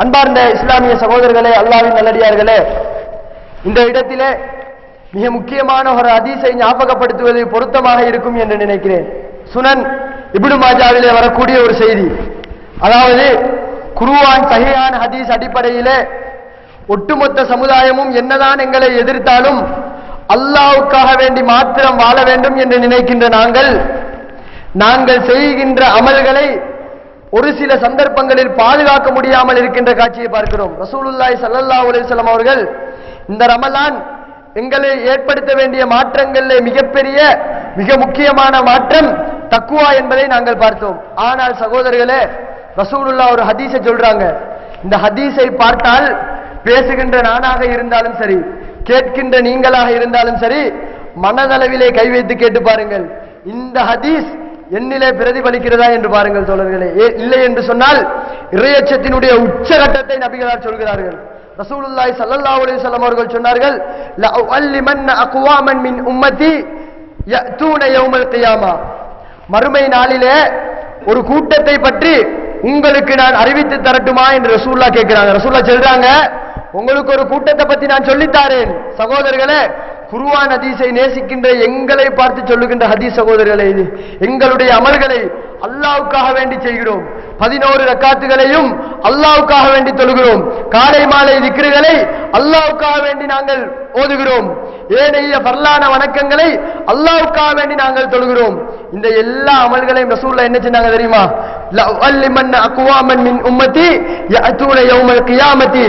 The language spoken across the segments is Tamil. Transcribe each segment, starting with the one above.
அன்பார்ந்த இஸ்லாமிய சகோதரர்களே அல்லாவின் நல்லடியார்களே இந்த இடத்திலே மிக முக்கியமான ஒரு அதிசை ஞாபகப்படுத்துவது பொருத்தமாக இருக்கும் என்று நினைக்கிறேன். சுனன் இப்னு மாஜாவிலே வரக்கூடிய ஒரு செய்தி. அதாவது குருவான் சஹியான ஹதீஸ் அடிப்படையிலே ஒட்டுமொத்த சமுதாயமும் என்னதான் எங்களை எதிர்த்தாலும் அல்லாவுக்காக வேண்டி மாத்திரம் வாழ வேண்டும் என்று நினைக்கின்ற நாங்கள் நாங்கள் செய்கின்ற அமல்களை ஒரு சில சந்தர்ப்பங்களில் பாதுகாக்க முடியாமல் இருக்கின்ற காட்சியை பார்க்கிறோம். ரசூலுல்லாய் சல்லல்லா அலைஹி அவர்கள் இந்த ரமலான் எங்களை ஏற்படுத்த வேண்டிய மாற்றங்களில் மிகப்பெரிய மிக முக்கியமான மாற்றம் தக்குவா என்பதை நாங்கள் பார்த்தோம். ஆனால் சகோதரர்களே ரசூலுல்லா ஒரு ஹதீஸை சொல்றாங்க. இந்த ஹதீஸை பார்த்தால் பேசுகின்ற நானாக இருந்தாலும் சரி கேட்கின்ற நீங்களாக இருந்தாலும் சரி மனதளவிலே கை வைத்து கேட்டு பாருங்கள். இந்த ஹதீஸ் என்னிலே பிரதிபலிக்கிறதா என்று பாருங்கள் தோழர்களே. ஏ- இல்லை என்று சொன்னால் இறையச்சத்தினுடைய உச்சகட்டத்தை நபிகளார் சொல்கிறார்கள். ரசூலுல்லாய் சல்லல்லா அலி சொல்லம் அவர்கள் சொன்னார்கள் மின் உம்மதி மறுமை நாளிலே ஒரு கூட்டத்தை பற்றி உங்களுக்கு நான் அறிவித்து தரட்டுமா என்று ரசூல்லா கேட்கிறாங்க. ரசூல்லா சொல்றாங்க உங்களுக்கு ஒரு கூட்டத்தை பத்தி நான் சொல்லித்தாரேன் சகோதரர்களே குருவான் ஹதீஸை நேசிக்கின்ற எங்களை பார்த்து சொல்லுகின்ற ஹதீஸ் சகோதரர்களே இது. எங்களுடைய அமல்களை அல்லாவுக்காக வேண்டி செய்கிறோம். பதினோரு ரக்காத்துகளையும் அல்லாவுக்காக வேண்டி தொழுகிறோம். காலை மாலை திக்ருகளை அல்லாவுக்காக வேண்டி நாங்கள் ஓதுகிறோம். ஏனைய பரலான வணக்கங்களை அல்லாவுக்காக வேண்டி நாங்கள் தொழுகிறோம். இந்த எல்லா அமல்களையும் ரசூல்லா என்ன செஞ்சாங்க தெரியுமா? லஅல்லிமன்ன அக்வாமன் மின் உம்மதி யஅதூன யௌமல் கியாமத்தி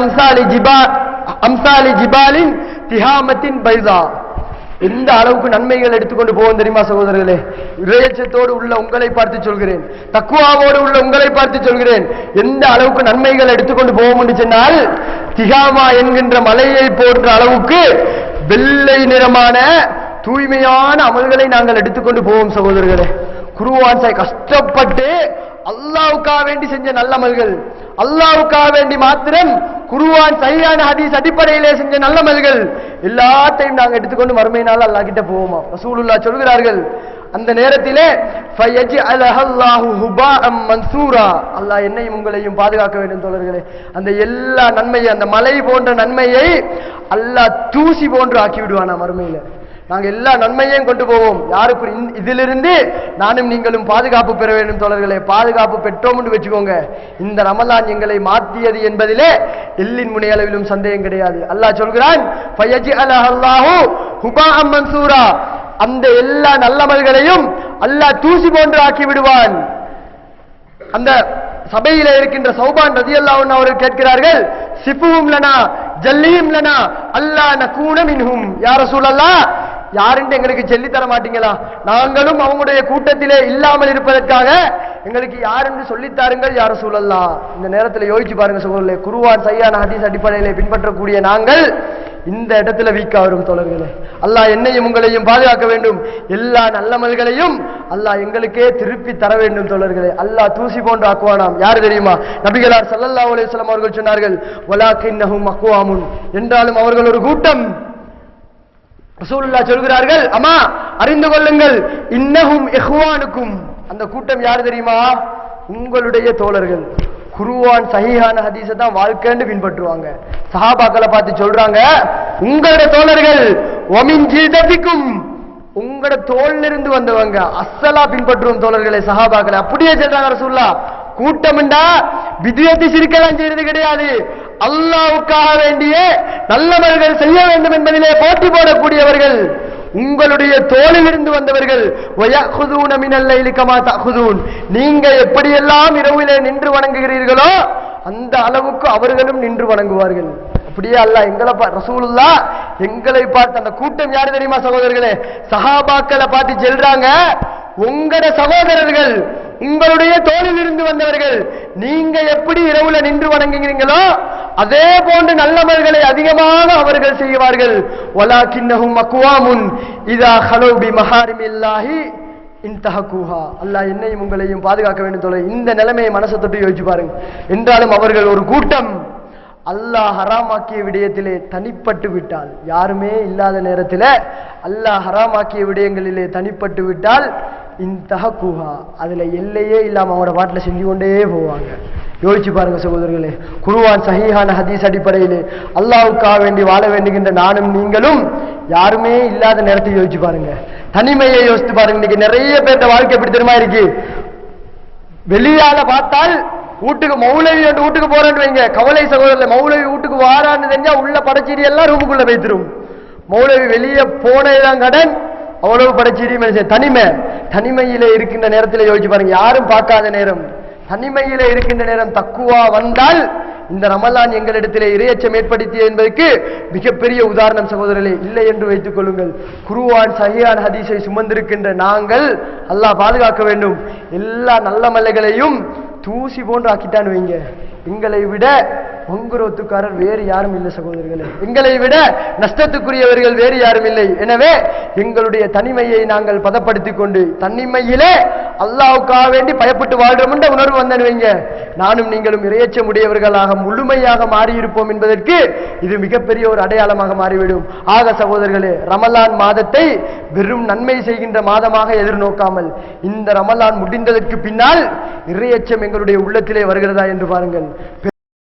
அம்சாலி ஜிபா அம்சாலி ஜிபாலின் திஹாமத்தின் பைதா. எந்த அளவுக்கு நன்மைகள் எடுத்துக்கொண்டு போவோம் தெரியுமா சகோதரர்களே? இறையச்சத்தோடு உள்ள உங்களை பார்த்து சொல்கிறேன். தக்குவாவோடு உள்ள உங்களை பார்த்து சொல்கிறேன். எந்த அளவுக்கு நன்மைகள் எடுத்துக்கொண்டு போவோம் என்று சொன்னால் திகாமா என்கின்ற மலையை போன்ற அளவுக்கு வெள்ளை நிறமான தூய்மையான அமல்களை நாங்கள் எடுத்துக்கொண்டு போவோம் சகோதரர்களே. குருவான் சாய் கஷ்டப்பட்டு அல்லாவுக்காக வேண்டி செஞ்ச நல்ல அமல்கள். அல்லாவுக்காக வேண்டி மாத்திரம் குருவான் சரியான ஹதீஸ் அடிப்படையிலே செஞ்ச நல்ல அமல்கள் எல்லாத்தையும் நாங்க எடுத்துக்கொண்டு மறுமையினால் அல்லா கிட்ட போவோமா? ரசூலுல்லா சொல்கிறார்கள் அந்த நேரத்திலே மன்சூரா. அல்லாஹ் என்னையும் உங்களையும் பாதுகாக்க வேண்டும் தோழர்களே. அந்த எல்லா நன்மையை அந்த மலை போன்ற நன்மையை அல்லாஹ் தூசி போன்று ஆக்கி விடுவானா மறுமையில? நாங்கள் எல்லா நன்மையையும் கொண்டு போவோம். யாருக்கு இதிலிருந்து நானும் நீங்களும் பாதுகாப்பு பெற வேண்டும் தோழர்களே. பாதுகாப்பு பெற்றோம்னு வச்சுக்கோங்க. இந்த ரமலான் எங்களை மாற்றியது என்பதிலே எல்லின் முனையளவிலும் சந்தேகம் கிடையாது. அல்லாஹ் சொல்கிறான் அந்த எல்லா நல்லமல்களையும் அல்லாஹ் தூசி போன்று ஆக்கி விடுவான். அந்த சபையில இருக்கின்ற சௌபான் ரதியல்லாஹு அன்ஹு அவர்கள் கேட்கிறார்கள் சிப்புவும் லனா ஜல்லியும் லனா அல்லாஹ் நகூன மின்ஹும். யார சூழல்லா யாருன்னு எங்களுக்கு சொல்லி தர மாட்டீங்களா? நாங்களும் அவங்களுடைய கூட்டத்திலே இல்லாமல் இருப்பதற்காக எங்களுக்கு யாருன்னு சொல்லித் தாருங்கள் யார சூழல்லா இந்த நேரத்தில் யோசிச்சு பாருங்க சகோதரர்களே குருவான் சையான ஹதீஸ் அடிப்படையிலே பின்பற்றக்கூடிய நாங்கள் இந்த இடத்துல வீக்கா வரும் தோழர்களே. அல்லாஹ் என்னையும் உங்களையும் பாதுகாக்க வேண்டும். எல்லா நல்லமல்களையும் அல்லாஹ் எங்களுக்கே திருப்பி தர வேண்டும் தோழர்களே. அல்லாஹ் தூசி போன்று ஆக்குவானாம். யார் தெரியுமா? நபிகளார் சல்லல்லா அலைஹி அவர்கள் சொன்னார்கள் வலாக்கின்னஹும் அக்வாமுன். என்றாலும் அவர்கள் ஒரு கூட்டம். ரசூலுல்லா சொல்கிறார்கள் அம்மா அறிந்து கொள்ளுங்கள் இன்னகும் எஹ்வானுக்கும் அந்த கூட்டம் யார் தெரியுமா? உங்களுடைய தோழர்கள். குருவான் சஹிஹான ஹதீஸை தான் வாழ்க்கைன்னு பின்பற்றுவாங்க. சஹாபாக்களை பார்த்து சொல்றாங்க உங்களோட தோழர்கள் ஒமின் ஜிதபிக்கும். உங்களோட தோல்ல இருந்து வந்தவங்க அஸ்ஸலா பின்பற்றுவோம் தோழர்களை சஹாபாக்களை. அப்படியே சொல்றாங்க ரசூல்லா கூட்டம்டா விதியத்தை சிரிக்கலாம் செய்யறது கிடையாது. அல்லாவுக்காக வேண்டிய நல்லவர்கள் செய்ய வேண்டும் என்பதிலே போட்டி போடக்கூடியவர்கள் உங்களுடைய தோளிலிருந்து வந்தவர்கள் தஹுதூன். நீங்க எப்படியெல்லாம் இரவிலே நின்று வணங்குகிறீர்களோ அந்த அளவுக்கு அவர்களும் நின்று வணங்குவார்கள். அப்படியே அல்ல எங்களை பா ரசூலுல்லா எங்களை பார்த்து அந்த கூட்டம் யாரு தெரியுமா சகோதரர்களே? சஹாபாக்களை பார்த்து செல்றாங்க உங்களோட சகோதரர்கள் உங்களுடைய தோளில் இருந்து வந்தவர்கள் நீங்க எப்படி இரவுல நின்று வணங்குகிறீங்களோ அதே போன்று நல்லவர்களை அதிகமாக அவர்கள் செய்வார்கள். வலாக்கின்னஹும் அக்வாமுன் இதா ஹலோ மஹாரிமில்லாஹி இன்தஹகுஹா. அல்லாஹ் என்னையும் உங்களையும் பாதுகாக்க வேண்டும் தோழர். இந்த நிலைமையை மனசை தொட்டு யோசிச்சு பாருங்க. என்றாலும் அவர்கள் ஒரு கூட்டம் அல்லாஹ் ஹராமாக்கிய விடயத்திலே தனிப்பட்டு விட்டால் யாருமே இல்லாத நேரத்தில் அல்லாஹ் ஹராமாக்கிய விடயங்களிலே தனிப்பட்டு விட்டால் இன்தஹகுஹா. அதுல எல்லையே இல்லாம அவங்களோட பாட்டில் செஞ்சு கொண்டே போவாங்க. யோசிச்சு பாருங்க சகோதரர்களே குருவான் சஹீஹான ஹதீஸ் அடிப்படையிலே அல்லாவுக்காக வேண்டி வாழ வேண்டுகின்ற நானும் நீங்களும் யாருமே இல்லாத நேரத்தை யோசிச்சு பாருங்க. தனிமையை யோசித்து பாருங்க. இன்னைக்கு நிறைய பேர்த்த வாழ்க்கை எப்படி தெரியுமா இருக்கு? வெளியால பார்த்தால் வீட்டுக்கு மௌலவி என்று வீட்டுக்கு போறேன்னு வைங்க. கவலை சகோதரர் மௌலவி வீட்டுக்கு வாரான்னு தெரிஞ்சா உள்ள படைச்சீடி எல்லாம் ரூமுக்குள்ள வைத்திரும் மௌலவி வெளியே போனதுதான் கடன் அவ்வளவு படைச்சீடி மனுஷன். தனிமை தனிமையிலே இருக்கின்ற நேரத்தில் யோசிச்சு பாருங்க. யாரும் பார்க்காத நேரம். தனிமையிலே இருக்கின்ற நேரம் தக்குவா வந்தால் இந்த ரமலான் எங்களிடத்திலே இரையச்சம் ஏற்படுத்திய என்பதற்கு மிகப்பெரிய உதாரணம் சகோதரர்களே இல்லை என்று வைத்துக் கொள்ளுங்கள். குருவான் சஹியான் ஹதீஸை சுமந்திருக்கின்ற நாங்கள் அல்லாஹ் பாதுகாக்க வேண்டும். எல்லா நல்ல மலைகளையும் தூசி போன்று ஆக்கிட்டான் வைங்க. எங்களை விட பொங்குரோத்துக்காரர் வேறு யாரும் இல்லை சகோதரர்களே. எங்களை விட நஷ்டத்துக்குரியவர்கள் வேறு யாரும் இல்லை. எனவே எங்களுடைய தனிமையை நாங்கள் பதப்படுத்திக் கொண்டு தனிமையிலே அல்லாவுக்காக வேண்டி பயப்பட்டு வாழ்கிறோம் உணர்வு வந்தனுவீங்க வைங்க. நானும் நீங்களும் இறையச்சம் உடையவர்களாக முழுமையாக மாறியிருப்போம் என்பதற்கு இது மிகப்பெரிய ஒரு அடையாளமாக மாறிவிடும். ஆக சகோதரர்களே ரமலான் மாதத்தை வெறும் நன்மை செய்கின்ற மாதமாக எதிர்நோக்காமல் இந்த ரமலான் முடிந்ததற்கு பின்னால் இறையச்சம் எங்களுடைய உள்ளத்திலே வருகிறதா என்று பாருங்கள்.